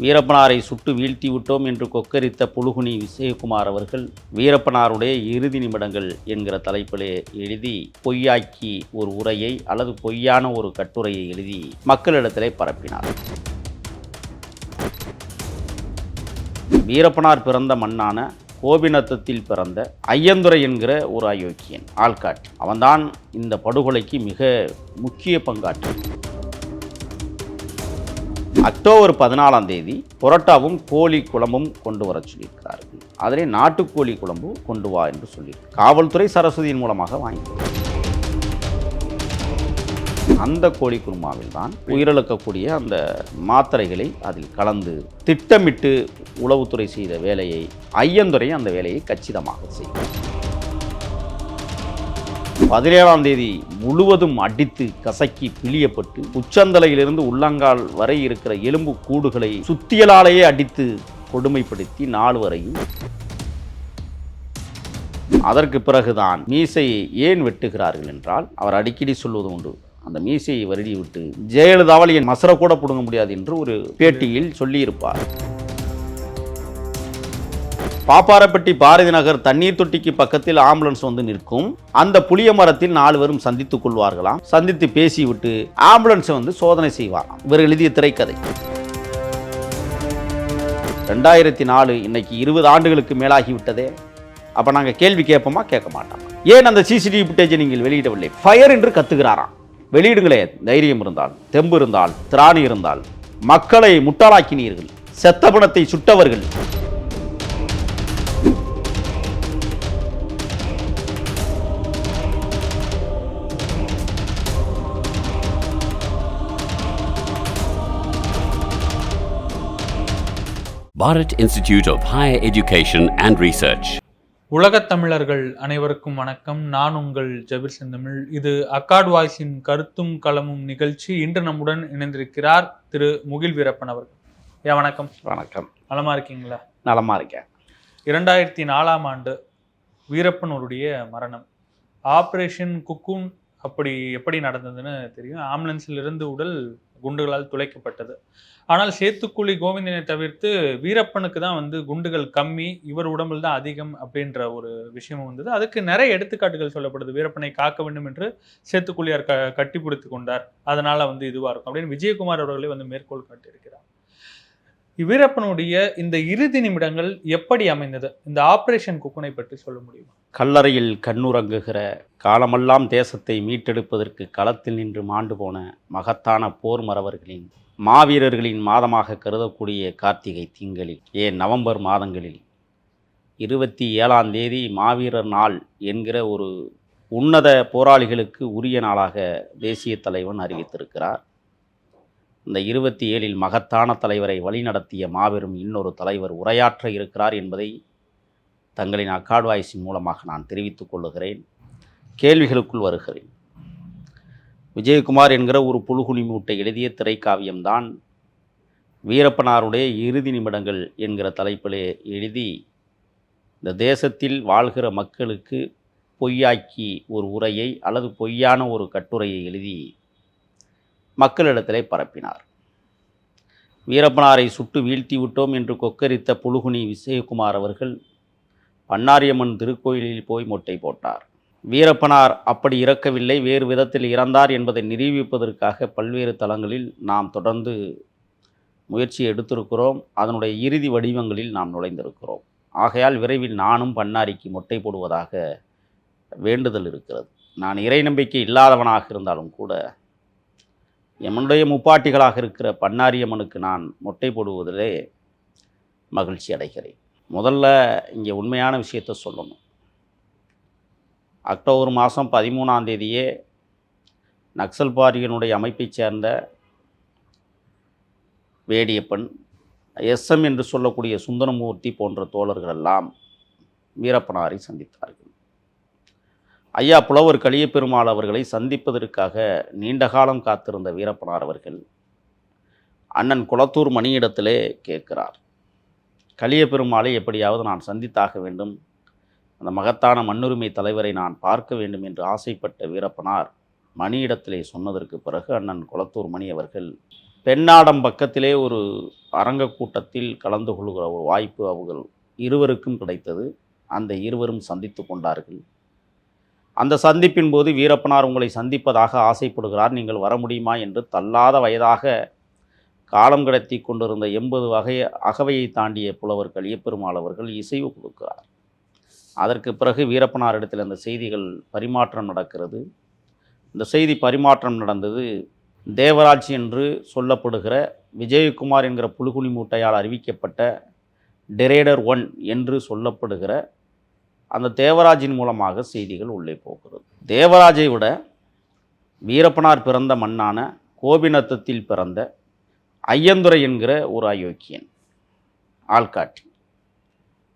வீரப்பனாரை சுட்டு வீழ்த்தி விட்டோம் என்று கொக்கரித்த புலுகுனி விஜயகுமார் அவர்கள் வீரப்பனாருடைய இறுதி நிமிடங்கள் என்கிற தலைப்பிலே எழுதி பொய்யாக்கி ஒரு உரையை அல்லது பொய்யான ஒரு கட்டுரையை எழுதி மக்களிடத்திலே பரப்பினார். வீரப்பனார் பிறந்த மண்ணான கோபிநத்தத்தில் பிறந்த ஐயந்துரை என்கிற ஒரு அயோக்கியன் ஆள்காட்டி. அவன்தான் இந்த படுகொலைக்கு மிக முக்கிய பங்காற்றி அக்டோபர் பதினாலாம் தேதி புரோட்டாவும் கோழி குழம்பும் கொண்டு வர சொல்லியிருக்கிறார்கள் அதிலே நாட்டுக்கோழி குழம்பு கொண்டு வா என்று சொல்லி காவல்துறை சரஸ்வதியின் மூலமாக வாங்கி அந்த கோழி குருமாவில் தான் உயிரிழக்கக்கூடிய அந்த மாத்திரைகளை அதில் கலந்து திட்டமிட்டு உளவுத்துறை செய்த வேலையை ஐயந்துறை அந்த வேலையை கச்சிதமாக செய்யும் பதினேழாம் தேதி முழுவதும் அடித்து கசக்கி பிழியப்பட்டு உச்சந்தலையிலிருந்து உள்ளங்கால் வரை இருக்கிற எலும்பு கூடுகளை சுத்தியலாலேயே அடித்து கொடுமைப்படுத்தி நாள் வரையும். அதற்கு பிறகுதான் மீசையை ஏன் வெட்டுகிறார்கள் என்றால் அவர் அடிக்கடி சொல்வது உண்டு. அந்த மீசையை வருடி விட்டு ஜெயலலிதாவால் என் மசர கூட பிடுங்க முடியாது என்று ஒரு பேட்டியில் சொல்லியிருப்பார். பாப்பாரப்பட்டி பாரதி நகர் தண்ணீர் தொட்டிக்கு பக்கத்தில் ஆம்புலன்ஸ் வந்து நிற்கும். அந்த புளிய மரத்தில் நாலு சந்தித்துக் கொள்வார்களாம். சந்தித்து பேசிவிட்டு ஆம்புலன்ஸை வந்து சோதனை செய்வாராம். இவர் எழுதிய திரைக்கதை. ரெண்டாயிரத்தி நாலு இன்னைக்கு இருபது ஆண்டுகளுக்கு மேலாகிவிட்டதே. அப்போ நாங்கள் கேள்வி கேட்போமா? கேட்க மாட்டோம். ஏன் அந்த சிசிடிவி ஃபுட்டேஜை நீங்கள் வெளியிடவில்லை? ஃபயர் என்று கத்துகிறாராம். வெளியிடுங்களே தைரியம் இருந்தால் தெம்பு இருந்தால் திராணி இருந்தால் மக்களை முட்டாளாக்கினீர்கள் செத்த பணத்தை சுட்டவர்கள். Bharat Institute of Higher Education and Research. உலகத் தமிழர்கள் அனைவருக்கும் வணக்கம். நான் உங்கள் ஜபிர் செந்தமிழ். இது அக்காட் வாய்ஸின் கருத்தும் களமும் நிகழ்ச்சி. இன்று நம்முடன் இணைந்திருக்கிறார் திரு முகில் வீரப்பன் அவர்கள். ஏன் வணக்கம். வணக்கம். நலமா இருக்கீங்களா? நலமா இருக்கேன். இரண்டாயிரத்தி நாலாம் ஆண்டு வீரப்பனுடைய மரணம். ஆப்ரேஷன் குக்கூன் அப்படி எப்படி நடந்ததுன்னு தெரியும். ஆம்புலன்ஸில் இருந்து உடல் குண்டுகளால் துளைக்கப்பட்டது. ஆனால் சேத்துக்குழி கோவிந்தனை தவிர்த்து வீரப்பனுக்கு தான் வந்து குண்டுகள் கம்மி இவர் உடம்பில் தான் அதிகம் அப்படின்ற ஒரு விஷயமும் வந்தது. அதுக்கு நிறைய எடுத்துக்காட்டுகள் சொல்லப்படுது. வீரப்பனை காக்க வேண்டும் என்று சேத்துக்குழியார் க கட்டிப்பிடித்து கொண்டார். அதனால் வந்து இதுவாக இருக்கும் அப்படின்னு விஜயகுமார் அவர்களே வந்து மேற்கோள் காட்டியிருக்கிறார். வீரப்பனுடைய இந்த இறுதி நிமிடங்கள் எப்படி அமைந்தது? இந்த ஆபரேஷன் குக்குனை பற்றி சொல்ல முடியுமா? கல்லறையில் கண்ணுறங்குகிற காலமெல்லாம் தேசத்தை மீட்டெடுப்பதற்கு களத்தில் நின்று மாண்டு போன மகத்தான போர் மறவர்களின் மாவீரர்களின் மாதமாக கருதக்கூடிய கார்த்திகை திங்களில் ஏன் நவம்பர் மாதங்களில். இருபத்தி ஏழாம் தேதி மாவீரர் நாள் என்கிற ஒரு உன்னத போராளிகளுக்கு உரிய நாளாக தேசிய தலைவன் அறிவித்திருக்கிறார். இந்த இருபத்தி ஏழில் மகத்தான தலைவரை வழிநடத்திய மாபெரும் இன்னொரு தலைவர் உரையாற்ற இருக்கிறார் என்பதை தங்களின் அக்காட்வாய்ஸின் மூலமாக நான் தெரிவித்துக் கொள்ளுகிறேன். கேள்விகளுக்குள் வருகிறேன். விஜயகுமார் என்கிற ஒரு புழுகுனி மூட்டை எழுதிய திரைக்காவியம்தான் வீரப்பனாருடைய இறுதி நிமிடங்கள் என்கிற தலைப்பிலே எழுதி இந்த தேசத்தில் வாழ்கிற மக்களுக்கு பொய்யாக்கி ஒரு உரையை அல்லது பொய்யான ஒரு கட்டுரையை எழுதி மக்களிடத்திலே பரப்பினார். வீரப்பனாரை சுட்டு வீழ்த்தி விட்டோம் என்று கொக்கரித்த புலுகுனி விஜயகுமார் அவர்கள் பன்னாரியம்மன் திருக்கோயிலில் போய் மொட்டை போட்டார். வீரப்பனார் அப்படி இறக்கவில்லை வேறு விதத்தில் இறந்தார் என்பதை நிரூபிப்பதற்காக பல்வேறு தளங்களில் நாம் தொடர்ந்து முயற்சி எடுத்திருக்கிறோம். அதனுடைய இறுதி வடிவங்களில் நாம் நுழைந்திருக்கிறோம். ஆகையால் விரைவில் நானும் பன்னாரிக்கு மொட்டை போடுவதாக வேண்டுதல் இருக்கிறது. நான் இறை நம்பிக்கை இல்லாதவனாக இருந்தாலும் கூட எமனுடைய முப்பாட்டிகளாக இருக்கிற பன்னாரியம்மனுக்கு நான் மொட்டை போடுவதிலே மகிழ்ச்சி அடைகிறேன். முதல்ல இங்கே உண்மையான விஷயத்தை சொல்லணும். அக்டோபர் மாதம் பதிமூணாம் தேதியே நக்சல் பாரியனுடைய அமைப்பைச் சேர்ந்த வேடியப்பன் எஸ்எம் என்று சொல்லக்கூடிய சுந்தரமூர்த்தி போன்ற தோழர்கள் எல்லாம் வீரப்பனாரை சந்தித்தார்கள். ஐயா புலவர் கலியபெருமாள் அவர்களை சந்திப்பதற்காக நீண்ட காலம் காத்திருந்த வீரப்பனார் அவர்கள் அண்ணன் குளத்தூர் மணியிடத்திலே கேட்கிறார் கலியபெருமாளை எப்படியாவது நான் சந்தித்தாக வேண்டும். அந்த மகத்தான மண்ணுரிமை தலைவரை நான் பார்க்க வேண்டும் என்று ஆசைப்பட்ட வீரப்பனார் மணியிடத்திலே சொன்னதற்கு பிறகு அண்ணன் குளத்தூர் மணி அவர்கள் பெண்ணாடம் பக்கத்திலே ஒரு அரங்க கூட்டத்தில் கலந்து கொள்கிற ஒரு வாய்ப்பு அவர்கள் இருவருக்கும் கிடைத்தது. அந்த இருவரும் சந்தித்து கொண்டார்கள். அந்த சந்திப்பின் போது வீரப்பனார் உங்களை சந்திப்பதாக ஆசைப்படுகிறார். நீங்கள் வர முடியுமா என்று தள்ளாத வயதாக காலம் கடத்தி கொண்டிருந்த எண்பது வகை அகவையை தாண்டிய புலவர் கலியப்பெருமாள் அவர்கள் இசைவு கொடுக்கிறார். அதற்கு பிறகு வீரப்பனார் இடத்தில் அந்த செய்திகள் பரிமாற்றம் நடக்கிறது. இந்த செய்தி பரிமாற்றம் நடந்தது தேவராஜ் என்று சொல்லப்படுகிற விஜயகுமார் என்கிற புலுகுனி மூட்டையால் அறிவிக்கப்பட்ட டெரேடர் ஒன் என்று சொல்லப்படுகிற அந்த தேவராஜின் மூலமாக செய்திகள் உள்ளே போகிறது. தேவராஜை விட வீரப்பனார் பிறந்த மண்ணான கோபிநத்தத்தில் பிறந்த ஐயந்துரை என்கிற ஒரு அயோக்கியன் ஆள்காட்டி.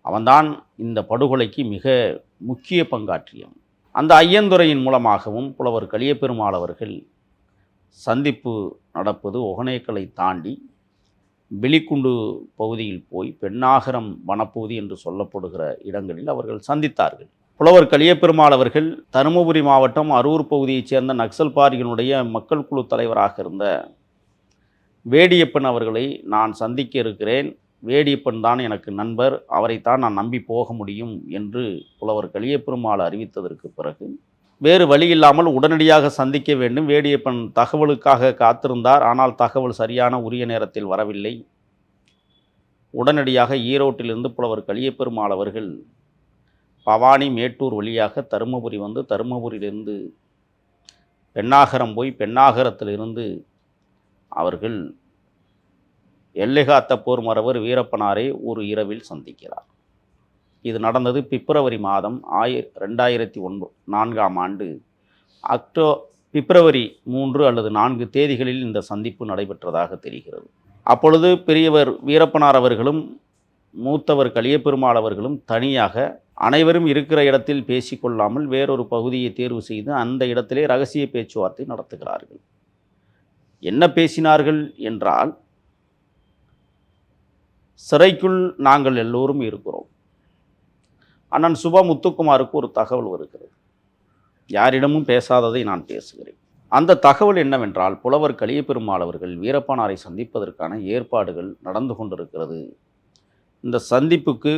அவன்தான் இந்த படுகொலைக்கு மிக முக்கிய பங்காற்றியவன். அந்த ஐயந்துரையின் மூலமாகவும் புலவர் கலியபெருமாள் அவர்கள் சந்திப்பு நடப்பது ஒகனேக்களை தாண்டி பிலிக்குண்டு பகுதியில் போய் பெண்ணாகரம் வனப்பகுதி என்று சொல்லப்படுகிற இடங்களில் அவர்கள் சந்தித்தார்கள். புலவர் கலியப்பெருமாள் அவர்கள் தருமபுரி மாவட்டம் அரூர் பகுதியைச் சேர்ந்த நக்சல்பாரிகளுடைய மக்கள் குழு தலைவராக இருந்த வேடியப்பன் அவர்களை நான் சந்திக்க இருக்கிறேன். வேடியப்பன் தான் எனக்கு நண்பர். அவரைத்தான் நான் நம்பி போக முடியும் என்று புலவர் கலியப்பெருமாள் அறிவித்ததற்கு பிறகு வேறு வழி இல்லாமல் உடனடியாக சந்திக்க வேண்டும். வேடியப்பன் தகவலுக்காக காத்திருந்தார். ஆனால் தகவல் சரியான உரிய நேரத்தில் வரவில்லை. உடனடியாக ஈரோட்டிலிருந்து புலவர் கலியபெருமாள் அவர்கள் பவானி மேட்டூர் வழியாக தருமபுரி வந்து தருமபுரியிலிருந்து பெண்ணாகரம் போய் பெண்ணாகரத்திலிருந்து அவர்கள் எல்லைகாத்த போர் மறவர் வீரப்பனாரை ஒரு இரவில் சந்திக்கிறார். இது நடந்தது பிப்ரவரி மாதம் ஆயி ரெண்டாயிரத்தி ஒன்பது நான்காம் ஆண்டு. அக்டோ பிப்ரவரி மூன்று அல்லது நான்கு தேதிகளில் இந்த சந்திப்பு நடைபெற்றதாக தெரிகிறது. அப்பொழுது பெரியவர் வீரப்பனார் அவர்களும் மூத்தவர் கலியபெருமாள் அவர்களும் தனியாக அனைவரும் இருக்கிற இடத்தில் பேசிக்கொள்ளாமல் வேறொரு பகுதியை தேர்வு செய்து அந்த இடத்திலே ரகசிய பேச்சுவார்த்தை நடத்துகிறார்கள். என்ன பேசினார்கள் என்றால் சிறைக்குள் நாங்கள் எல்லோரும் இருக்கிறோம். அண்ணன் சுபா முத்துக்குமாருக்கு ஒரு தகவல் வருகிறது. யாரிடமும் பேசாததை நான் பேசுகிறேன். அந்த தகவல் என்னவென்றால் புலவர் கலியபெருமாள் அவர்கள் வீரப்பனாரை சந்திப்பதற்கான ஏற்பாடுகள் நடந்து கொண்டிருக்கிறது. இந்த சந்திப்புக்கு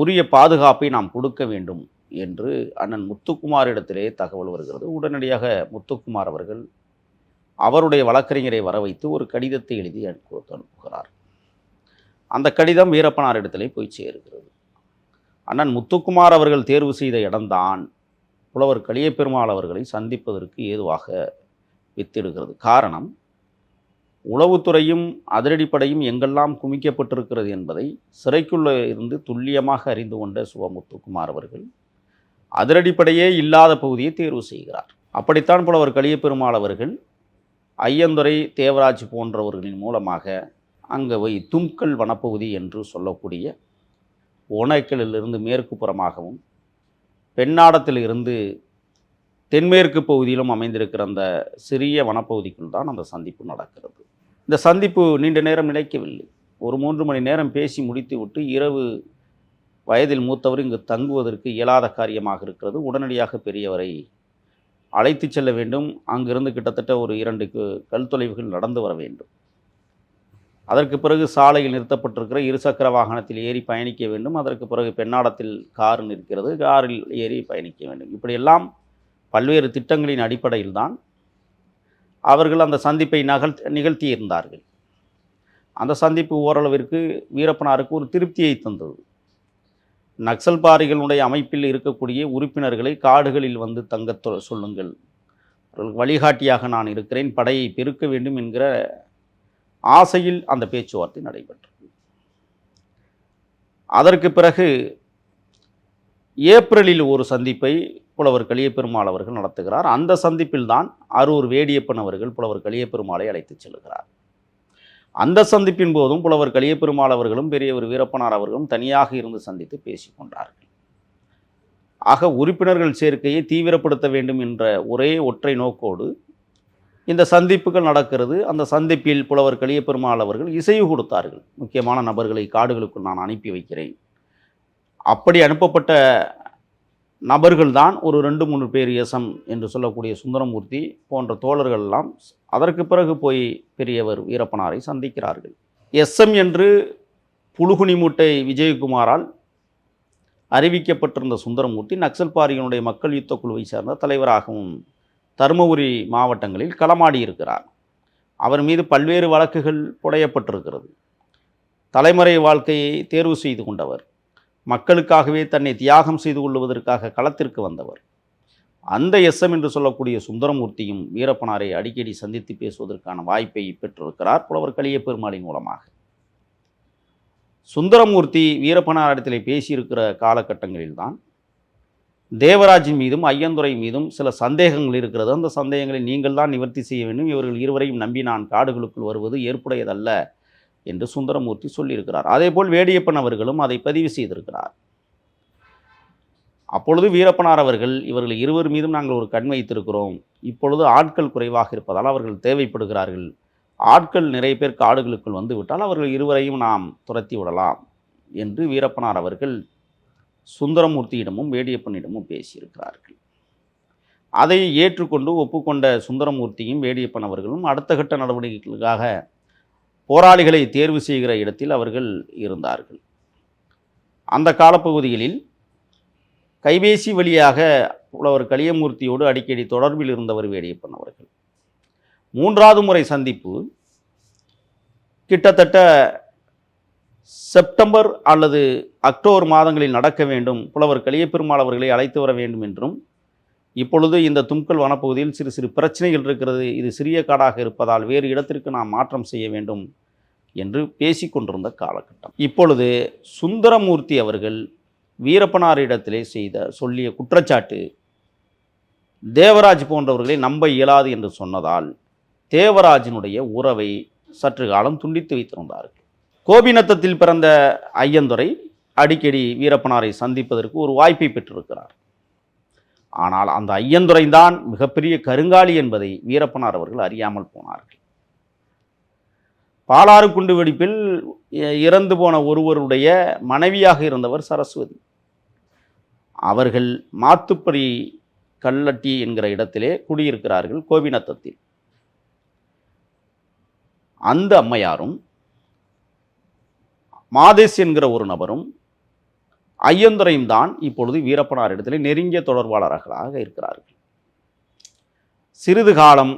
உரிய பாதுகாப்பை நாம் கொடுக்க வேண்டும் என்று அண்ணன் முத்துக்குமாரிடத்திலே தகவல் வருகிறது. உடனடியாக முத்துக்குமார் அவர்கள் அவருடைய வழக்கறிஞரை வர வைத்து ஒரு கடிதத்தை எழுதி கொடுத்து அனுப்புகிறார். அந்த கடிதம் வீரப்பனாரிடத்திலே போய் சேருகிறது. அண்ணன் முத்துக்குமார் அவர்கள் தேர்வு செய்த இடம்தான் புலவர் களியப்பெருமாள் அவர்களை சந்திப்பதற்கு ஏதுவாக வித்திடுகிறது. காரணம் உளவுத்துறையும் அதிரடிப்படையும் எங்கெல்லாம் குமிக்கப்பட்டிருக்கிறது என்பதை சிறைக்குள்ளே இருந்து துல்லியமாக அறிந்து கொண்ட சிவமுத்துக்குமார் அவர்கள் அதிரடிப்படையே இல்லாத பகுதியை தேர்வு செய்கிறார். அப்படித்தான் புலவர் கலியபெருமாள் அவர்கள் ஐயந்துரை தேவராஜ் போன்றவர்களின் மூலமாக அங்கே வை தும்கல் வனப்பகுதி என்று சொல்லக்கூடிய ஓனைக்கலிலிருந்து மேற்கு புறமாகவும் பெண்ணாடத்தில் இருந்து தென்மேற்கு பகுதியிலும் அமைந்திருக்கிற அந்த சிறிய வனப்பகுதிக்குள் தான் அந்த சந்திப்பு நடக்கிறது. இந்த சந்திப்பு நீண்ட நேரம் நிலைக்கவில்லை. ஒரு மூன்று மணி நேரம் பேசி முடித்துவிட்டு இரவு வயதில் மூத்தவர் இங்கு தங்குவதற்கு இயலாத காரியமாக இருக்கிறது. உடனடியாக பெரியவரை அழைத்து செல்ல வேண்டும். அங்கிருந்து கிட்டத்தட்ட ஒரு இரண்டு கல் தொலைவுகள் நடந்து வர வேண்டும். அதற்கு பிறகு சாலையில் நிறுத்தப்பட்டிருக்கிற இருசக்கர வாகனத்தில் ஏறி பயணிக்க வேண்டும். அதற்கு பிறகு பெண்ணாடத்தில் கார் நிற்கிறது. காரில் ஏறி பயணிக்க வேண்டும். இப்படியெல்லாம் பல்வேறு திட்டங்களின் அடிப்படையில் தான் அவர்கள் அந்த சந்திப்பை நகல் நிகழ்த்தியிருந்தார்கள். அந்த சந்திப்பு ஓரளவிற்கு வீரப்பனாருக்கு ஒரு திருப்தியை தந்தது. நக்சல்பாரிகளுடைய அமைப்பில் இருக்கக்கூடிய உறுப்பினர்களை காடுகளில் வந்து தங்கத் தொ- சொல்லுங்கள். அவர்களுக்கு வழிகாட்டியாக நான் இருக்கிறேன். படையை பெருக்க வேண்டும் என்கிற ஆசையில் அந்த பேச்சுவார்த்தை நடைபெற்றது. அதற்கு பிறகு ஏப்ரலில் ஒரு சந்திப்பை புலவர் கலியபெருமாள் அவர்கள் நடத்துகிறார். அந்த சந்திப்பில் தான் அரூர் வேடியப்பன் அவர்கள் புலவர் கலியபெருமாளை அழைத்துச் செல்கிறார். அந்த சந்திப்பின் போதும் புலவர் கலியபெருமாள் அவர்களும் பெரியவர் வீரப்பனார் அவர்களும் தனியாக இருந்து சந்தித்து பேசிக்கொண்டார்கள் ஆக உறுப்பினர்கள் சேர்க்கையை தீவிரப்படுத்த வேண்டும் என்ற ஒரே ஒற்றை நோக்கோடு இந்த சந்திப்புகள் நடக்கிறது. அந்த சந்திப்பில் புலவர் கலியப்பெருமாள் அவர்கள் இசைவு கொடுத்தார்கள். முக்கியமான நபர்களை காடுகளுக்குள் நான் அனுப்பி வைக்கிறேன். அப்படி அனுப்பப்பட்ட நபர்கள்தான் ஒரு ரெண்டு மூணு பேர் எஸ்எம் என்று சொல்லக்கூடிய சுந்தரமூர்த்தி போன்ற தோழர்கள் எல்லாம் அதற்கு பிறகு போய் பெரியவர் வீரப்பனாரை சந்திக்கிறார்கள். எஸ்எம் என்று புழுகுனி மூட்டை விஜயகுமாரால் அறிவிக்கப்பட்டிருந்த சுந்தரமூர்த்தி நக்சல் பாரியினுடைய மக்கள் யுத்த குழுவை சேர்ந்த தலைவராகவும் தருமபுரி மாவட்டங்களில் களமாடி இருக்கிறார். அவர் மீது பல்வேறு வழக்குகள் புடையப்பட்டிருக்கிறது. தலைமுறை வாழ்க்கையை தேர்வு செய்து கொண்டவர். மக்களுக்காகவே தன்னை தியாகம் செய்து கொள்வதற்காக களத்திற்கு வந்தவர். அந்த எஸ்எம் என்று சொல்லக்கூடிய சுந்தரமூர்த்தியும் வீரப்பனாரை அடிக்கடி சந்தித்து பேசுவதற்கான வாய்ப்பை பெற்றிருக்கிறார் புலவர் கலிய பெருமாளின் மூலமாக. சுந்தரமூர்த்தி வீரப்பனார் இடத்திலே பேசியிருக்கிற காலகட்டங்களில்தான் தேவராஜின் மீதும் ஐயந்துரை மீதும் சில சந்தேகங்கள் இருக்கிறது. அந்த சந்தேகங்களை நீங்கள் தான் நிவர்த்தி செய்ய வேண்டும். இவர்கள் இருவரையும் நம்பி நான் காடுகளுக்குள் வருவது ஏற்புடையதல்ல என்று சுந்தரமூர்த்தி சொல்லியிருக்கிறார். அதேபோல் வேடியப்பன் அவர்களும் அதை பதிவு செய்திருக்கிறார். அப்பொழுது வீரப்பனார் அவர்கள் இவர்கள் இருவர் மீதும் நாங்கள் ஒரு கண் வைத்திருக்கிறோம். இப்பொழுது ஆட்கள் குறைவாக இருப்பதால் அவர்கள் தேவைப்படுகிறார்கள். ஆட்கள் நிறைய பேர் காடுகளுக்குள் வந்துவிட்டால் அவர்கள் இருவரையும் நாம் துரத்தி விடலாம் என்று வீரப்பனார் அவர்கள் சுந்தரமூர்த்தியிடமும் வேடியப்பனிடமும் பேசியிருக்கிறார்கள். அதை ஏற்றுக்கொண்டு ஒப்புக்கொண்ட சுந்தரமூர்த்தியும் வேடியப்பன் அவர்களும் அடுத்த கட்ட நடவடிக்கைகளுக்காக போராளிகளை தேர்வு செய்கிற இடத்தில் அவர்கள் இருந்தார்கள். அந்த காலப்பகுதிகளில் கைபேசி வழியாக புலவர் கலியமூர்த்தியோடு அடிக்கடி தொடர்பில் இருந்தவர் வேடியப்பன் அவர்கள். மூன்றாவது முறை சந்திப்பு கிட்டத்தட்ட செப்டம்பர் அல்லது அக்டோபர் மாதங்களில் நடக்க வேண்டும் புலவர் கலியப்பெருமாள் அவர்களை அழைத்து வர வேண்டும் என்றும் இப்பொழுது இந்த தும்கல் வனப்பகுதியில் சிறு சிறு பிரச்சனைகள் இருக்கிறது இது சிறிய காடாக இருப்பதால் வேறு இடத்திற்கு நாம் மாற்றம் செய்ய வேண்டும் என்று பேசிக்கொண்டிருந்த காலகட்டம். இப்பொழுது சுந்தரமூர்த்தி அவர்கள் வீரப்பனாரிடத்திலே செய்த சொல்லிய குற்றச்சாட்டு தேவராஜ் போன்றவர்களை நம்ப இயலாது என்று சொன்னதால் தேவராஜினுடைய உறவை சற்று காலம் துண்டித்து வைத்திருந்தார்கள். கோபிநத்தத்தில் பிறந்த ஐயந்துரை அடிக்கடி வீரப்பனாரை சந்திப்பதற்கு ஒரு வாய்ப்பை பெற்றிருக்கிறார். ஆனால் அந்த ஐயந்துரைதான் மிகப்பெரிய கருங்காலி என்பதை வீரப்பனார் அவர்கள் அறியாமல் போனார்கள். பாலாறு குண்டு வெடிப்பில் இ- இறந்து போன ஒருவருடைய மனைவியாக இருந்தவர் சரஸ்வதி. அவர்கள் மாத்துப்படி கல்லட்டி என்கிற இடத்திலே குடியிருக்கிறார்கள் கோபிநத்தத்தில். அந்த அம்மையாரும் மாதேஷ் என்கிற ஒரு நபரும் ஐயந்துரையும் தான் இப்பொழுது வீரப்பனார் இடத்திலே நெருங்கிய தொடர்பாளர்களாக இருக்கிறார்கள். சிறிது காலம்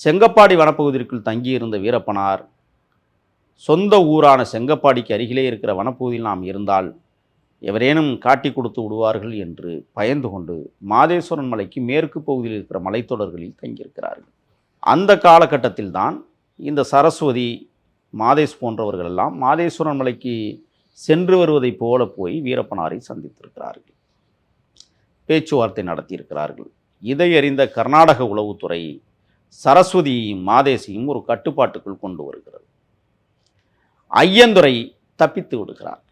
செங்கப்பாடி வனப்பகுதிக்குள் தங்கியிருந்த வீரப்பனார் சொந்த ஊரான செங்கப்பாடிக்கு அருகிலே இருக்கிற வனப்பகுதியில் நாம் இருந்தால் எவரேனும் காட்டி கொடுத்து விடுவார்கள் என்று பயந்து கொண்டு மாதேஸ்வரன் மலைக்கு மேற்கு பகுதியில் இருக்கிற மலைத்தொடர்களில் தங்கியிருக்கிறார்கள். அந்த காலகட்டத்தில் தான் இந்த சரஸ்வதி மாதேஷ் போன்றவர்கள் எல்லாம் மாதேஸ்வரன் மலைக்கு சென்று வருவதைப் போல போய் வீரப்பனாரை சந்தித்திருக்கிறார்கள். பேச்சுவார்த்தை நடத்தியிருக்கிறார்கள். இதை அறிந்த கர்நாடக உளவுத்துறை சரஸ்வதியையும் மாதேசியும் ஒரு கட்டுப்பாட்டுக்குள் கொண்டு வருகிறது. ஐயந்துரை தப்பித்து விடுகிறார்.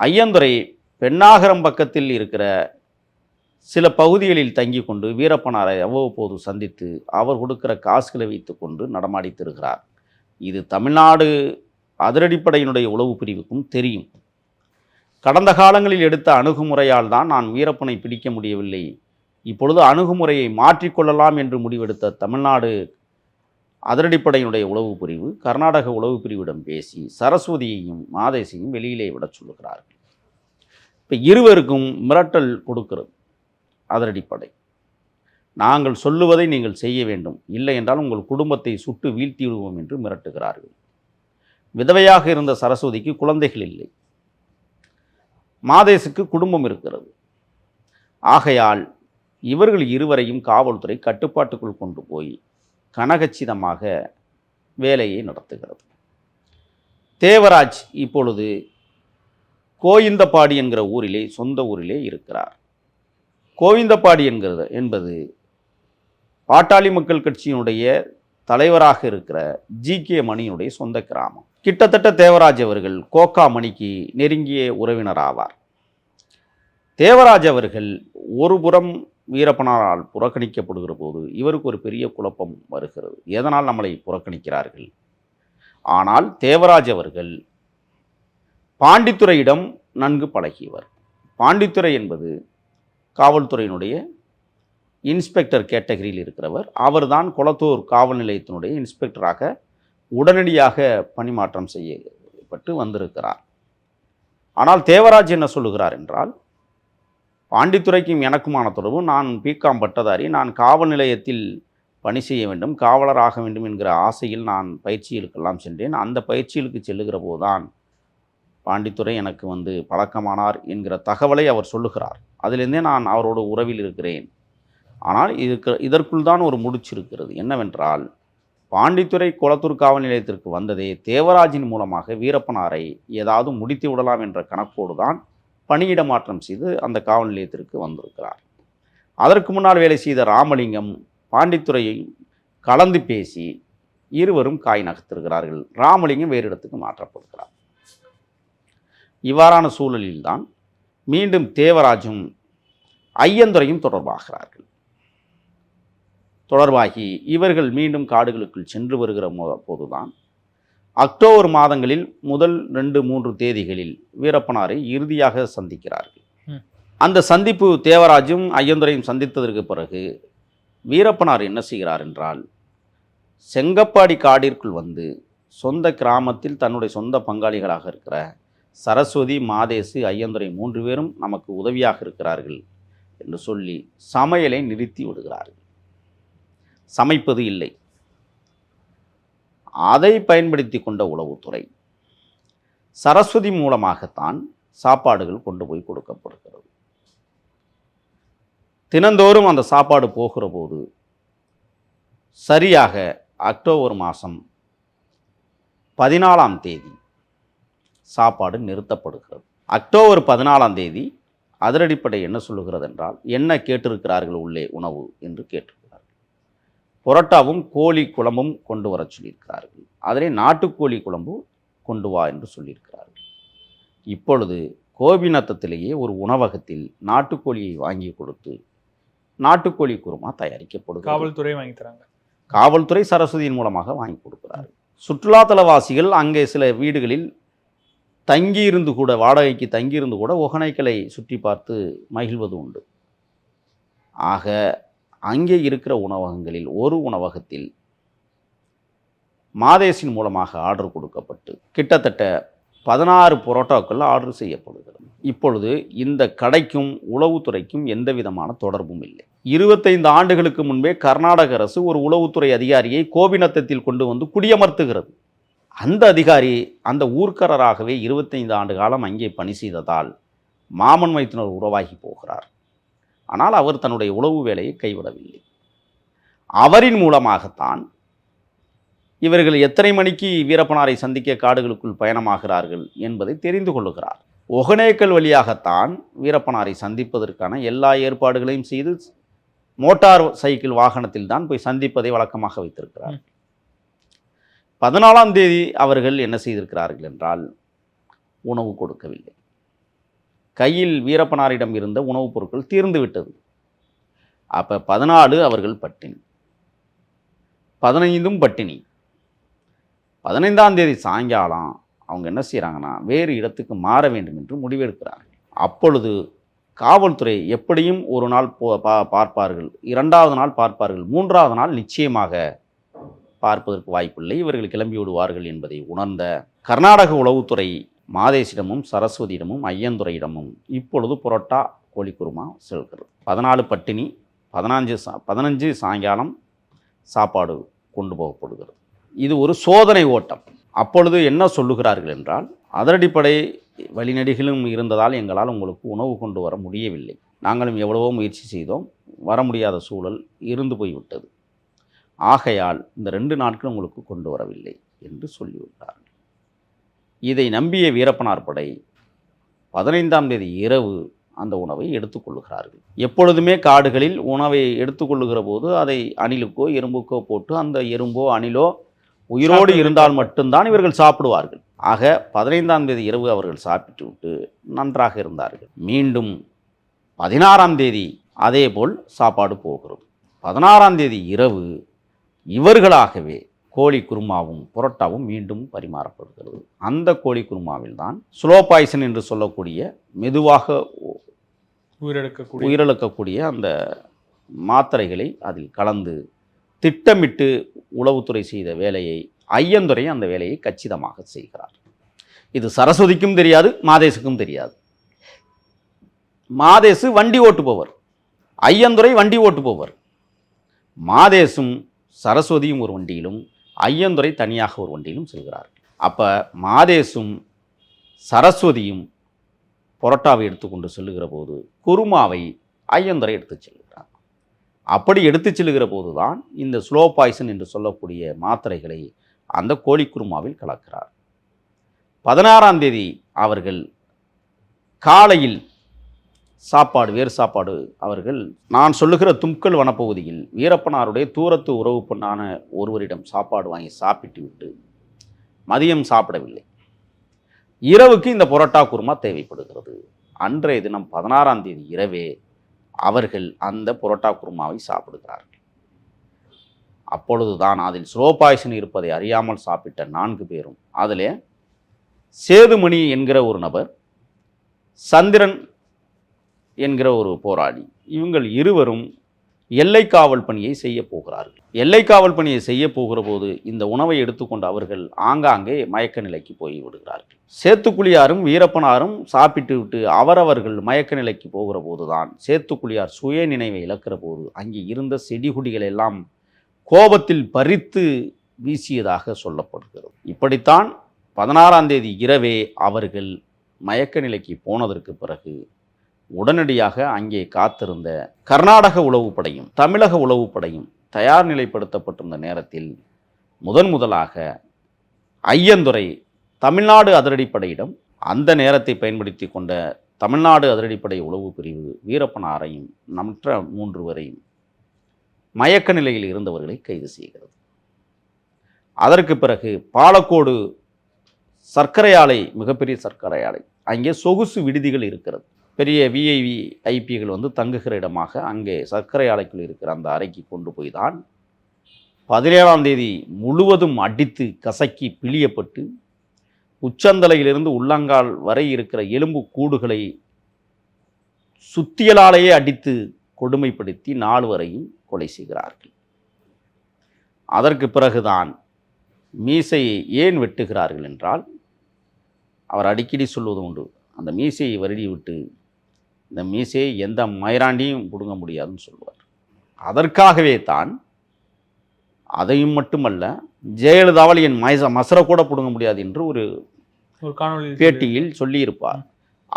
ஐயந்துரை பெண்ணாகரம் பக்கத்தில் இருக்கிற சில பகுதிகளில் தங்கி கொண்டு வீரப்பனாரை அவ்வப்போது சந்தித்து அவர் கொடுக்கிற காசுகளை வைத்துக்கொண்டு நடமாடி திருகிறார். இது தமிழ்நாடு அதிரடிப்படையினுடைய உளவு பிரிவுக்கும் தெரியும். கடந்த காலங்களில் எடுத்த அணுகுமுறையால் தான் நான் வீரப்பனை பிடிக்க முடியவில்லை. இப்பொழுது அணுகுமுறையை மாற்றிக்கொள்ளலாம் என்று முடிவெடுத்த தமிழ்நாடு அதிரடிப்படையினுடைய உளவு பிரிவு கர்நாடக உளவு பிரிவிடம் பேசி சரஸ்வதியையும் மாதேசையும் வெளியிலே விடச் சொல்லுகிறார்கள். இப்போ இருவருக்கும் மிரட்டல் கொடுக்கிறது அதிரடிப்படை. நாங்கள் சொல்லுவதை நீங்கள் செய்ய வேண்டும். இல்லை என்றால் உங்கள் குடும்பத்தை சுட்டு வீழ்த்தி விடுவோம் என்று மிரட்டுகிறார்கள். விதவையாக இருந்த சரஸ்வதிக்கு குழந்தைகள் இல்லை. மாதேசுக்கு குடும்பம் இருக்கிறது. ஆகையால் இவர்கள் இருவரையும் காவல்துறை கட்டுப்பாட்டுக்குள் கொண்டு போய் கனகச்சிதமாக வேலையை நடத்துகிறது. தேவராஜ் இப்பொழுது கோயிந்தப்பாடி என்கிற ஊரிலே சொந்த ஊரிலே இருக்கிறார். கோவிந்தப்பாடி என்கிறது என்பது பாட்டாளி மக்கள் கட்சியினுடைய தலைவராக இருக்கிற ஜி கே மணியினுடைய சொந்த கிராமம். கிட்டத்தட்ட தேவராஜ் அவர்கள் கோக்கா மணிக்கு நெருங்கிய உறவினர் ஆவார். தேவராஜ் அவர்கள் ஒரு புறம் வீரப்பனாரால் புறக்கணிக்கப்படுகிற போது இவருக்கு ஒரு பெரிய குழப்பம் வருகிறது. எதனால் நம்மளை புறக்கணிக்கிறார்கள்? ஆனால் தேவராஜ் அவர்கள் பாண்டித்துரையிடம் நன்கு பழகியவர். பாண்டித்துரை என்பது காவல்துறையினுடைய இன்ஸ்பெக்டர் கேட்டகரியில் இருக்கிறவர். அவர்தான் குளத்தூர் காவல் நிலையத்தினுடைய இன்ஸ்பெக்டராக உடனடியாக பணிமாற்றம் செய்யப்பட்டு வந்திருக்கிறார். ஆனால் தேவராஜ் என்ன சொல்லுகிறார் என்றால் பாண்டித்துறைக்கும் எனக்குமான தொடர்பு. நான் பிகாம் பட்டதாரி. நான் காவல் நிலையத்தில் பணி செய்ய வேண்டும். காவலராக வேண்டும் என்கிற ஆசையில் நான் பயிற்சிகளுக்கெல்லாம் சென்றேன். அந்த பயிற்சிகளுக்கு செல்லுகிற போதுதான் பாண்டித்துறை எனக்கு வந்து பழக்கமானார் என்கிற தகவலை அவர் சொல்லுகிறார். அதிலிருந்தே நான் அவரோட உறவில் இருக்கிறேன். ஆனால் இதுக்கு இதற்குள் தான் ஒரு முடிச்சு இருக்கிறது என்னவென்றால் பாண்டித்துறை குளத்தூர் காவல் நிலையத்திற்கு வந்ததே தேவராஜின் மூலமாக வீரப்பனாரை ஏதாவது முடித்து விடலாம் என்ற கணக்கோடு தான் பணியிட மாற்றம் செய்து அந்த காவல் நிலையத்திற்கு வந்திருக்கிறார். அதற்கு முன்னால் வேலை செய்த ராமலிங்கம் பாண்டித்துறையை கலந்து பேசி இருவரும் காய் நகர்த்திருக்கிறார்கள். ராமலிங்கம் வேறு இடத்துக்கு மாற்றப்படுகிறார். இவ்வாறான சூழலில்தான் மீண்டும் தேவராஜும் ஐயந்துரையும் தொடர்பாகிறார்கள். தொடர்பாகி இவர்கள் மீண்டும் காடுகளுக்குள் சென்று வருகிற போதுதான். அக்டோபர் மாதங்களில் முதல் ரெண்டு மூன்று தேதிகளில் வீரப்பனாரை இறுதியாக சந்திக்கிறார்கள். அந்த சந்திப்பு தேவராஜும் ஐயந்துரையும் சந்தித்ததற்கு பிறகு வீரப்பனார் என்ன செய்கிறார் என்றால் செங்கப்பாடி காடிற்குள் வந்து சொந்த கிராமத்தில் தன்னுடைய சொந்த பங்காளிகளாக இருக்கிற சரஸ்வதி மாதேசு ஐயந்துரை மூன்று பேரும் நமக்கு உதவியாக இருக்கிறார்கள் என்று சொல்லி சமையலை நிறுத்தி விடுகிறார்கள். சமைப்பது இல்லை. அதை பயன்படுத்தி கொண்ட உளவுத்துறை சரஸ்வதி மூலமாகத்தான் சாப்பாடுகள் கொண்டு போய் கொடுக்கப்படுகிறது. தினந்தோறும் அந்த சாப்பாடு போகிற போது சரியாக அக்டோபர் மாதம் பதினாலாம் தேதி சாப்பாடு நிறுத்தப்படுகிறது. அக்டோபர் பதினாலாம் தேதி அதிரடிப்படை என்ன சொல்லுகிறது என்றால் என்ன கேட்டிருக்கிறார்கள் உள்ளே உணவு என்று கேட்டு புரோட்டாவும் கோழி குழம்பும் கொண்டு வரச் சொல்லியிருக்கிறார்கள். அதிலே நாட்டுக்கோழி குழம்பு கொண்டு வா என்று சொல்லியிருக்கிறார்கள். இப்பொழுது கோபிநத்தத்திலேயே ஒரு உணவகத்தில் நாட்டுக்கோழியை வாங்கி கொடுத்து நாட்டுக்கோழி குருமா தயாரிக்கப்படுகிறது. காவல்துறை வாங்கி தராங்க. காவல்துறை சரஸ்வதியின் மூலமாக வாங்கி கொடுக்கிறார் சுற்றுலாத்தலவாசிகள் அங்கே சில வீடுகளில் தங்கியிருந்து கூட வாடகைக்கு தங்கியிருந்து கூட ஒகனைக்களை சுற்றி பார்த்து மகிழ்வது உண்டு. ஆக அங்கே இருக்கிற உணவகங்களில் ஒரு உணவகத்தில் மாதேசின் மூலமாக ஆர்டர் கொடுக்கப்பட்டு கிட்டத்தட்ட பதினாறு புரோட்டாக்கள் ஆர்டர் செய்யப்படுகிறது. இப்பொழுது இந்த கடைக்கும் உளவுத்துறைக்கும் எந்த விதமான தொடர்பும் இல்லை. இருபத்தைந்து ஆண்டுகளுக்கு முன்பே கர்நாடக அரசு ஒரு உளவுத்துறை அதிகாரியை கோபிநத்தத்தில் கொண்டு வந்து குடியமர்த்துகிறது. அந்த அதிகாரி அந்த ஊர்க்கரராகவே இருபத்தைந்து ஆண்டு காலம் அங்கே பணி செய்ததால் மாமன் மைத்தினர் உறவாகி போகிறார். ஆனால் அவர் தன்னுடைய உளவு வேலையை கைவிடவில்லை. அவரின் மூலமாகத்தான் இவர்கள் எத்தனை மணிக்கு வீரப்பனாரை சந்திக்க காடுகளுக்குள் பயணமாகிறார்கள் என்பதை தெரிந்து கொள்ளுகிறார். ஒகனேக்கல் வழியாகத்தான் வீரப்பனாரை சந்திப்பதற்கான எல்லா ஏற்பாடுகளையும் செய்து மோட்டார் சைக்கிள் வாகனத்தில் தான் போய் சந்திப்பதை வழக்கமாக வைத்திருக்கிறார். பதினாலாம் தேதி அவர்கள் என்ன செய்திருக்கிறார்கள் என்றால் உணவு கொடுக்கவில்லை. கையில் வீரப்பனாரிடம் இருந்த உணவுப் பொருட்கள் தீர்ந்து விட்டது. அப்போ பதினாலு அவர்கள் பட்டினி. பதினைந்தும் பட்டினி. பதினைந்தாம் தேதி சாயங்காலம் அவங்க என்ன செய்கிறாங்கன்னா வேறு இடத்துக்கு மாற வேண்டும் என்று முடிவெடுக்கிறார்கள். அப்பொழுது காவல்துறை எப்படியும் ஒரு நாள் போ பார்ப்பார்கள். இரண்டாவது நாள் பார்ப்பார்கள். மூன்றாவது நாள் நிச்சயமாக பார்ப்பதற்கு வாய்ப்பில்லை. இவர்கள் கிளம்பி விடுவார்கள் என்பதை உணர்ந்த கர்நாடக உளவுத்துறை மாதேசிடமும் சரஸ்வதியிடமும் ஐயந்துரையிடமும் இப்பொழுது புரோட்டா கோழிக்குருமா செல்கிறது. பதினாலு பட்டினி பதினஞ்சு சா பதினஞ்சு சாயங்காலம் சாப்பாடு கொண்டு போகப்படுகிறது. இது ஒரு சோதனை ஓட்டம். அப்பொழுது என்ன சொல்லுகிறார்கள் என்றால் அதரடிப்படை வழிநடிகளும் இருந்ததால் எங்களால் உங்களுக்கு உணவு கொண்டு வர முடியவில்லை. நாங்களும் எவ்வளவோ முயற்சி செய்தோம் வர முடியாத சூழல் இருந்து போய்விட்டது. ஆகையால் இந்த ரெண்டு நாட்கள் உங்களுக்கு கொண்டு வரவில்லை என்று சொல்லிவிட்டார் இதை நம்பிய வீரப்பனார் படை பதினைந்தாம் தேதி இரவு அந்த உணவை எடுத்துக்கொள்ளுகிறார்கள். எப்பொழுதுமே காடுகளில் உணவை எடுத்துக்கொள்ளுகிற போது அதை அணிலுக்கோ எறும்புக்கோ போட்டு அந்த எறும்போ அணிலோ உயிரோடு இருந்தால் மட்டும்தான் இவர்கள் சாப்பிடுவார்கள். ஆக பதினைந்தாம் தேதி இரவு அவர்கள் சாப்பிட்டு விட்டு நன்றாக இருந்தார்கள். மீண்டும் பதினாறாம் தேதி அதேபோல் சாப்பாடு போகிறது பதினாறாம் தேதி இரவு இவர்களாகவே கோழி குருமாவும் புரோட்டாவும் மீண்டும் பரிமாறப்படுகிறது. அந்த கோழி குருமாவில் தான் ஸ்லோ பாய்சன் என்று சொல்லக்கூடிய மெதுவாக உயிரிழக்கக்கூடிய உயிரிழக்கக்கூடிய அந்த மாத்திரைகளை அதில் கலந்து திட்டமிட்டு உளவுத்துறை செய்த வேலையை ஐயந்துரை அந்த வேலையை கச்சிதமாக செய்கிறார். இது சரஸ்வதிக்கும் தெரியாது மாதேசுக்கும் தெரியாது. மாதேசு வண்டி ஓட்டுபவர். ஐயந்துரை வண்டி ஓட்டுபவர். மாதேசும் சரஸ்வதியும் ஒரு வண்டியிலும் ஐயந்துரை தனியாக ஒரு வண்டியிலும் செல்கிறார்கள் அப்போ மாதேசும் சரஸ்வதியும் பொரோட்டாவை எடுத்துக்கொண்டு செல்லுகிற போது குருமாவை ஐயந்துரை எடுத்துச் செல்கிறார். அப்படி எடுத்துச் செல்லுகிற போதுதான் இந்த ஸ்லோ பாய்சன் என்று சொல்லக்கூடிய மாத்திரைகளை அந்த கோழி குருமாவில் கலக்கிறார். பதினாறாம் தேதி அவர்கள் காலையில் சாப்பாடு வேறு சாப்பாடு அவர்கள் நான் சொல்லுகிற தும்கல் வனப்பகுதியில் வீரப்பனாருடைய தூரத்து உறவு பொண்ணான ஒருவரிடம் சாப்பாடு வாங்கி சாப்பிட்டு விட்டு மதியம் சாப்பிடவில்லை. இரவுக்கு இந்த புரோட்டா குருமா தேவைப்படுகிறது. அன்றைய தினம் பதினாறாம் தேதி இரவே அவர்கள் அந்த புரோட்டா குருமாவை சாப்பிடுகிறார்கள். அப்பொழுதுதான் அதில் ஸ்லோ பாய்சன் இருப்பதை அறியாமல் சாப்பிட்ட நான்கு பேரும் அதில் சேதுமணி என்கிற ஒரு நபர் சந்திரன் என்கிற ஒரு போராளி. இவங்கள் இருவரும் எல்லை காவல் பணியை செய்ய போகிறார்கள். எல்லை காவல் பணியை செய்ய போகிற போது இந்த உணவை எடுத்துக்கொண்டு அவர்கள் ஆங்காங்கே மயக்க நிலைக்கு போய் விடுகிறார்கள். சேத்துக்குழியாரும் வீரப்பனாரும் சாப்பிட்டு விட்டு அவரவர்கள் மயக்க நிலைக்கு போகிற போதுதான் சேத்துக்குழியார் சுய நினைவை இழக்கிற போது அங்கே இருந்த செடிகுடிகள் எல்லாம் கோபத்தில் பறித்து வீசியதாக சொல்லப்படுகிறது. இப்படித்தான் பதினாறாம் தேதி இரவே அவர்கள் மயக்க நிலைக்கு போனதற்கு பிறகு உடனடியாக அங்கே காத்திருந்த கர்நாடக உளவுப்படையும் தமிழக உளவுப்படையும் தயார் நிலைப்படுத்தப்பட்டிருந்த நேரத்தில் முதன் முதலாக ஐயந்துறை தமிழ்நாடு அதிரடிப்படையிடம் அந்த நேரத்தை பயன்படுத்தி கொண்ட தமிழ்நாடு அதிரடிப்படை உளவு பிரிவு வீரப்பனாரையும் மற்ற மூன்று வரையும் மயக்க நிலையில் இருந்தவர்களை கைது செய்கிறது. அதற்கு பிறகு பாலக்கோடு சர்க்கரை ஆலை மிகப்பெரிய சர்க்கரை ஆலை அங்கே சொகுசு விடுதிகள் இருக்கிறது. பெரிய விஐவி ஐபிகள் வந்து தங்குகிற இடமாக அங்கே சர்க்கரை ஆலைக்குள் இருக்கிற அந்த அறைக்கு கொண்டு போய் தான் பதினேழாம் தேதி முழுவதும் அடித்து கசக்கி பிழியப்பட்டு உச்சந்தலையிலிருந்து உள்ளங்கால் வரை இருக்கிற எலும்பு கூடுகளை சுத்தியலாலேயே அடித்து கொடுமைப்படுத்தி நால்வரையும் கொலை செய்கிறார்கள். அதற்கு பிறகுதான் மீசையை ஏன் வெட்டுகிறார்கள் என்றால் அவர் அடிக்கடி சொல்வது உண்டு அந்த மீசையை வருடி விட்டு இந்த மீசையை எந்த மயிராண்டியும் பிடுங்க முடியாதுன்னு சொல்லுவார். அதற்காகவே தான் அதையும் மட்டுமல்ல ஜெயலலிதாவால் என் மயச மசர கூட பிடுங்க முடியாது என்று ஒரு ஒரு காணொளி பேட்டியில் சொல்லியிருப்பார்.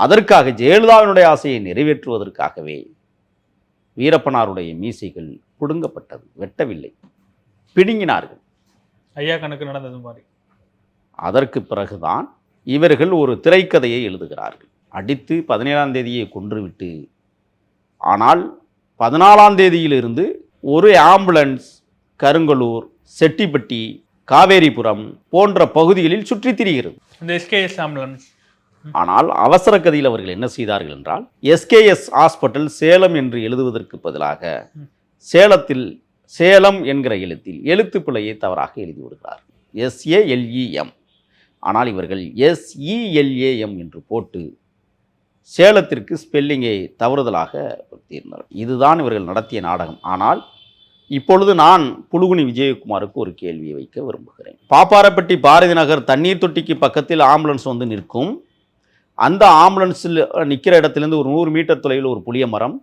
அதற்காக ஜெயலலிதாவினுடைய ஆசையை நிறைவேற்றுவதற்காகவே வீரப்பனாருடைய மீசைகள் பிடுங்கப்பட்டது வெட்டவில்லை பிடுங்கினார்கள். ஐயா கணக்கு நடந்தது மாதிரி. அதற்கு பிறகுதான் இவர்கள் ஒரு திரைக்கதையை எழுதுகிறார்கள். அடித்து பதினேழாம் தேதியை கொன்றுவிட்டு ஆனால் பதினாலாம் தேதியிலிருந்து ஒரு ஆம்புலன்ஸ் கருங்கலூர் செட்டிப்பட்டி காவேரிபுரம் போன்ற பகுதிகளில் சுற்றித் திரிகிறது. இந்த எஸ்கேஎஸ் ஆம்புலன்ஸ். ஆனால் அவசர கதியில் அவர்கள் என்ன செய்தார்கள் என்றால் எஸ்கேஎஸ் ஹாஸ்பிட்டல் சேலம் என்று எழுதுவதற்கு பதிலாக சேலத்தில் சேலம் என்கிற எழுத்தில் எழுத்து பிழையை தவறாக எழுதி விடுகிறார். எஸ்ஏஎல்இஎம் ஆனால் இவர்கள் எஸ்இஎல்ஏஎம் என்று போட்டு சேலத்திற்கு ஸ்பெல்லிங்கை தவறுதலாக தீர்ந்தார் இதுதான் இவர்கள் நடத்திய நாடகம். ஆனால் இப்பொழுது நான் புலுகுனி விஜயகுமாருக்கு ஒரு கேள்வியை வைக்க விரும்புகிறேன். பாப்பாரப்பட்டி பாரதி நகர் தண்ணீர் தொட்டிக்கு பக்கத்தில் ஆம்புலன்ஸ் வந்து நிற்கும். அந்த ஆம்புலன்ஸில் நிற்கிற இடத்துலேருந்து ஒரு நூறு மீட்டர் தொலைவில் ஒரு புளிய மரம்.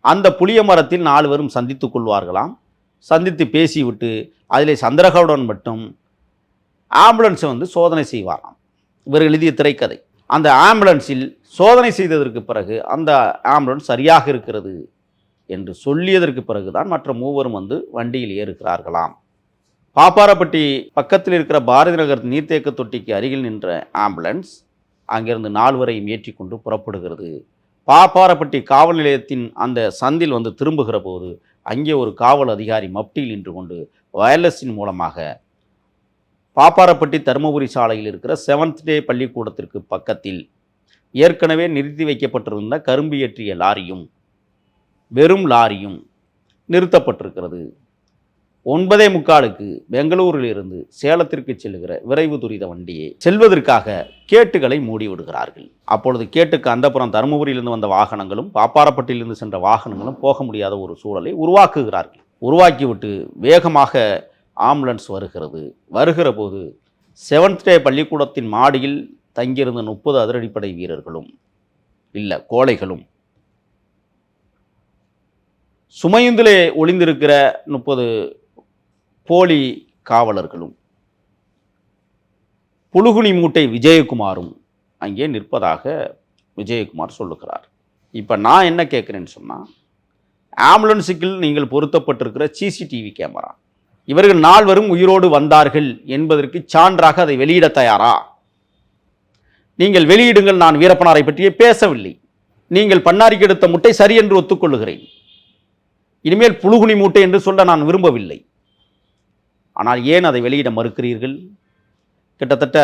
அந்த புளிய மரத்தில் நால்வரும் சந்தித்து கொள்வார்களாம். சந்தித்து பேசிவிட்டு அதில் சந்திரகவுடன் மட்டும் ஆம்புலன்ஸை வந்து சோதனை செய்வாராம். இவர் எழுதிய திரைக்கதை. அந்த ஆம்புலன்ஸில் சோதனை செய்ததற்கு பிறகு அந்த ஆம்புலன்ஸ் சரியாக இருக்கிறது என்று சொல்லியதற்கு பிறகுதான் மற்ற மூவரும் வந்து வண்டியில் ஏறுகிறார்களாம். பாப்பாரப்பட்டி பக்கத்தில் இருக்கிற பாரதி நகர் நீர்த்தேக்க தொட்டிக்கு அருகில் நின்ற ஆம்புலன்ஸ் அங்கிருந்து நால்வரையும் ஏற்றிக்கொண்டு புறப்படுகிறது. பாப்பாரப்பட்டி காவல் நிலையத்தின் அந்த சந்தில் வந்து திரும்புகிற போது அங்கே ஒரு காவல் அதிகாரி மப்டியில் நின்று கொண்டு வயர்லெஸின் மூலமாக பாப்பாரப்பட்டி தருமபுரி சாலையில் இருக்கிற செவன்த் டே பள்ளிக்கூடத்திற்கு பக்கத்தில் ஏற்கனவே நிறுத்தி வைக்கப்பட்டிருந்த கரும்பு ஏற்றிய லாரியும் வெறும் லாரியும் நிறுத்தப்பட்டிருக்கிறது. ஒன்பதே முக்காலுக்கு பெங்களூரிலிருந்து சேலத்திற்கு செல்லுகிற விரைவு துரித வண்டியை செல்வதற்காக கேட்டுகளை மூடி விடுகிறார்கள். அப்பொழுது கேட்டுக்கு அந்தப்புறம் தருமபுரியிலிருந்து வந்த வாகனங்களும் பாப்பாரப்பட்டியிலிருந்து சென்ற வாகனங்களும் போக முடியாத ஒரு சூழலை உருவாக்குகிறார்கள். உருவாக்கிவிட்டு வேகமாக ஆம்புலன்ஸ் வருகிறது. வருகிற போது செவன்த் டே பள்ளிக்கூடத்தின் மாடியில் தங்கியிருந்த முப்பது அதிரடிப்படை வீரர்களும் இல்லை கோழைகளும் சுமையுந்திலே ஒளிந்திருக்கிற முப்பது போலி காவலர்களும் புழுகுனி மூட்டை விஜயகுமாரும் அங்கே நிற்பதாக விஜயகுமார் சொல்லுகிறார். இப்போ நான் என்ன கேட்குறேன்னு சொன்னால் ஆம்புலன்ஸுக்கு நீங்கள் பொருத்தப்பட்டிருக்கிற சிசிடிவி கேமரா. இவர்கள் நால்வரும் உயிரோடு வந்தார்கள் என்பதற்கு சான்றாக அதை வெளியிட தயாரா? நீங்கள் வெளியிடுங்கள் நான் வீரப்பனாரை பற்றியே பேசவில்லை. நீங்கள் பண்ணாரிக்கு எடுத்த முட்டை சரி என்று ஒத்துக்கொள்ளுகிறேன். இனிமேல் புழுகுனி மூட்டை என்று சொல்ல நான் விரும்பவில்லை. ஆனால் ஏன் அதை வெளியிட மறுக்கிறீர்கள்? கிட்டத்தட்ட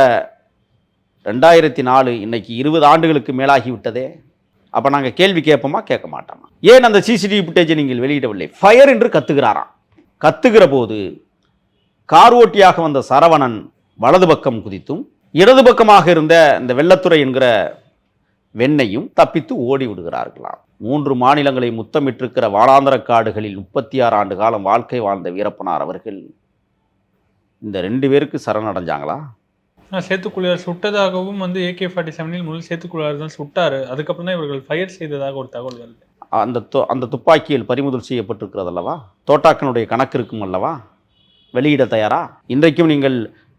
ரெண்டாயிரத்தி நாலு இன்னைக்கு இருபது ஆண்டுகளுக்கு மேலாகிவிட்டதே. அப்போ நாங்கள் கேள்வி கேட்போமா கேட்க மாட்டோமா? ஏன் அந்த சிசிடிவி ஃபுட்டேஜை நீங்கள் வெளியிடவில்லை? ஃபயர் என்று கத்துகிறாராம். கத்துகிற போது கார் ஓட்டியாக வந்த சரவணன் வலது பக்கம் குதித்தும் இடது பக்கமாக இருந்த இந்த வெள்ளத்துறை என்கிற வெண்ணையும் தப்பித்து ஓடி விடுகிறார்களாம். மூன்று மாநிலங்களை முத்தமிட்டிருக்கிற வாளாந்திர காடுகளில் முப்பத்தி ஆறு ஆண்டு காலம் வாழ்க்கை வாழ்ந்த வீரப்பனார் அவர்கள் இந்த ரெண்டு பேருக்கு சரணடைஞ்சாங்களா ஆனால் சேத்துக்குழியார் சுட்டதாகவும் வந்து ஏகே ஃபார்ட்டி செவனில் முதல் சேத்துக்குழியார் தான் சுட்டார். அதுக்கப்புறம் தான் இவர்கள் ஃபயர் செய்ததாக ஒரு தகவல் வருது. அந்த து அந்த துப்பாக்கியில் பறிமுதல் செய்யப்பட்டிருக்கிறது அல்லவா? தோட்டாக்கனுடைய கணக்கு இருக்கும் அல்லவா? வெளியிட தயாரா? இன்றைக்கும் நீங்கள்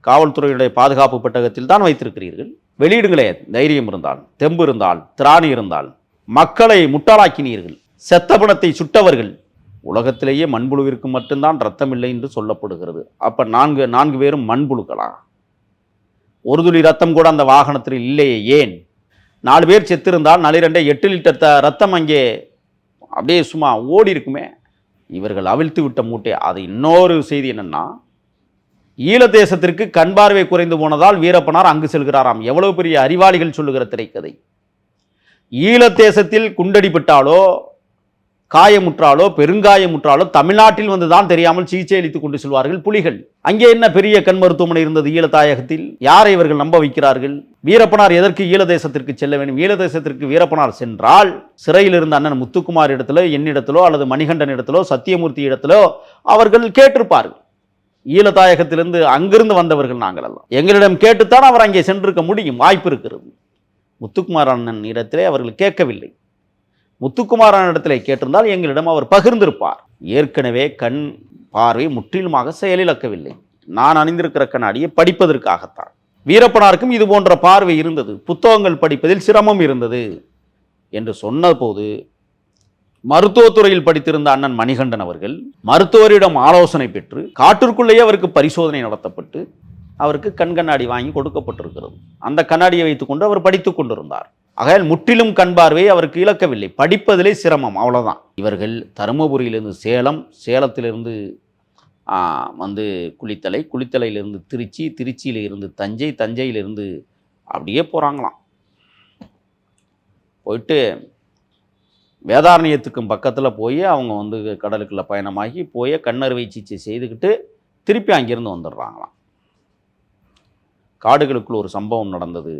காவல்துறையுடைய பாதுகாப்பு பெட்டகத்தில் தான் வைத்திருக்கிறீர்கள். வெளியிடுங்களே தைரியம் இருந்தால் தெம்பு இருந்தால் திராணி இருந்தால் மக்களை முட்டாளாக்கினீர்கள் செத்த பணத்தை சுட்டவர்கள். உலகத்திலேயே மண்புழுவிற்கு மட்டும்தான் ரத்தம் இல்லை என்று சொல்லப்படுகிறது. அப்போ நான்கு நான்கு பேரும் மண்புழுக்களா? ஒரு துளி ரத்தம் கூட அந்த வாகனத்தில் இல்லையே ஏன்? நாலு பேர் செத்திருந்தால் நளிரண்டை எட்டு லிட்டர் த ரத்தம் அங்கே அப்படியே சும்மா ஓடி இருக்குமே. இவர்கள் அவிழ்த்து விட்ட மூட்டை. அது இன்னொரு செய்தி என்னென்னா ஈழ தேசத்திற்கு கண் பார்வை குறைந்து போனதால் வீரப்பனார் அங்கு செல்கிறாராம். எவ்வளவு பெரிய அறிவாளிகள் சொல்லுகிற திரைக்கதை. ஈழ தேசத்தில் குண்டடிப்பட்டாலோ காயமுற்றாலோ பெருங்காயமுற்றாலோ தமிழ்நாட்டில் வந்து தான் தெரியாமல் சிகிச்சை அளித்துக் கொண்டு செல்வார்கள் புலிகள். அங்கே என்ன பெரிய கண் மருத்துவமனை இருந்தது ஈழத்தாயகத்தில்? யாரை இவர்கள் நம்ப வைக்கிறார்கள்? வீரப்பனார் எதற்கு ஈழ தேசத்திற்கு செல்ல வேண்டும்? ஈழ தேசத்திற்கு வீரப்பனார் சென்றால் சிறையில் இருந்த அண்ணன் முத்துக்குமார் இடத்திலோ என்னிடத்திலோ அல்லது மணிகண்டன் இடத்திலோ சத்தியமூர்த்தி இடத்திலோ அவர்கள் கேட்டிருப்பார்கள். ஈழதாயகத்திலிருந்து அங்கிருந்து வந்தவர்கள் நாங்கள் எல்லாம் எங்களிடம் கேட்டுத்தான் அவர் அங்கே சென்றிருக்க முடியும் வாய்ப்பு இருக்கிறது. முத்துக்குமார் அண்ணன் இடத்திலே அவர்கள் கேட்கவில்லை. முத்துக்குமாரான இடத்துல இடத்திலே கேட்டிருந்தால் எங்களிடம் அவர் பகிர்ந்திருப்பார். ஏற்கனவே கண் பார்வை முற்றிலுமாக செயலிழக்கவில்லை. நான் அணிந்திருக்கிற கண்ணாடியை படிப்பதற்காகத்தான். வீரப்பனாருக்கும் இது போன்ற பார்வை இருந்தது. புத்தகங்கள் படிப்பதில் சிரமம் இருந்தது என்று சொன்னபோது மருத்துவத்துறையில் படித்திருந்த அண்ணன் மணிகண்டன் அவர்கள் மருத்துவரிடம் ஆலோசனை பெற்று காட்டிற்குள்ளேயே அவருக்கு பரிசோதனை நடத்தப்பட்டு அவருக்கு கண் கண்ணாடி வாங்கி கொடுக்கப்பட்டிருக்கிறது. அந்த கண்ணாடியை வைத்துக்கொண்டு அவர் படித்துக் கொண்டிருந்தார். ஆகையால் முற்றிலும் கண் பார்வையை அவருக்கு இழக்கவில்லை. படிப்பதிலே சிரமம் அவ்வளோதான் இவர்கள் தருமபுரியிலிருந்து சேலம் சேலத்திலிருந்து வந்து குளித்தலை குளித்தலையிலிருந்து திருச்சி திருச்சியிலிருந்து தஞ்சை தஞ்சையிலிருந்து அப்படியே போகிறாங்களாம் போயிட்டு வேதாரண்யத்துக்கும் பக்கத்தில் போய் அவங்க வந்து கடலுக்குள்ள பயணமாகி போய் கண்ணறுவை சிகிச்சை செய்துக்கிட்டு திருப்பி அங்கேருந்து வந்துடுறாங்களாம். காடுகளுக்குள் ஒரு சம்பவம் நடந்தது.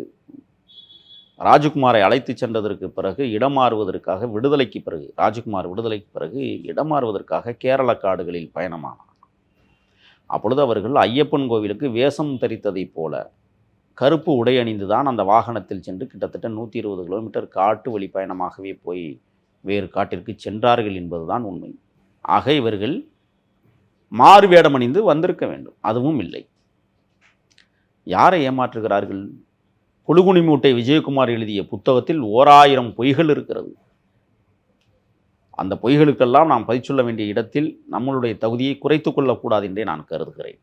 ராஜகுமாரை அழைத்து சென்றதற்கு பிறகு இடம் மாறுவதற்காக விடுதலைக்கு பிறகு ராஜகுமார் விடுதலைக்கு பிறகு இடம் மாறுவதற்காக கேரள காடுகளில் பயணமானார். அப்பொழுது அவர்கள் ஐயப்பன் கோவிலுக்கு வேஷம் தரித்ததைப் போல கருப்பு உடை அணிந்து தான் அந்த வாகனத்தில் சென்று கிட்டத்தட்ட நூற்றி இருபது கிலோமீட்டர் காட்டு வழி பயணமாகவே போய் வேறு காட்டிற்கு சென்றார்கள் என்பதுதான் உண்மை. ஆக இவர்கள் மாறு வேடமணிந்து வந்திருக்க வேண்டும். அதுவும் இல்லை. யாரை ஏமாற்றுகிறார்கள்? புழுகுனி மூட்டை விஜயகுமார் எழுதிய புத்தகத்தில் ஓராயிரம் பொய்கள் இருக்கிறது. அந்த பொய்களுக்கெல்லாம் நாம் பதில் சொல்ல வேண்டிய இடத்தில் நம்மளுடைய தகுதியை குறைத்து கொள்ளக்கூடாது என்றே நான் கருதுகிறேன்.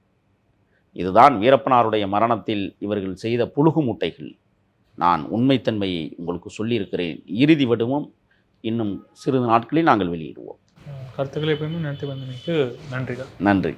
இதுதான் வீரப்பனாருடைய மரணத்தில் இவர்கள் செய்த புழுகு மூட்டைகள். நான் உண்மைத்தன்மையை உங்களுக்கு சொல்லியிருக்கிறேன். இறுதி வடிவம் இன்னும் சிறிது நாட்களில் நாங்கள் வெளியிடுவோம். கருத்துக்களை எப்பயுமே நடத்தி வந்தமைக்கு நன்றிகள். நன்றி.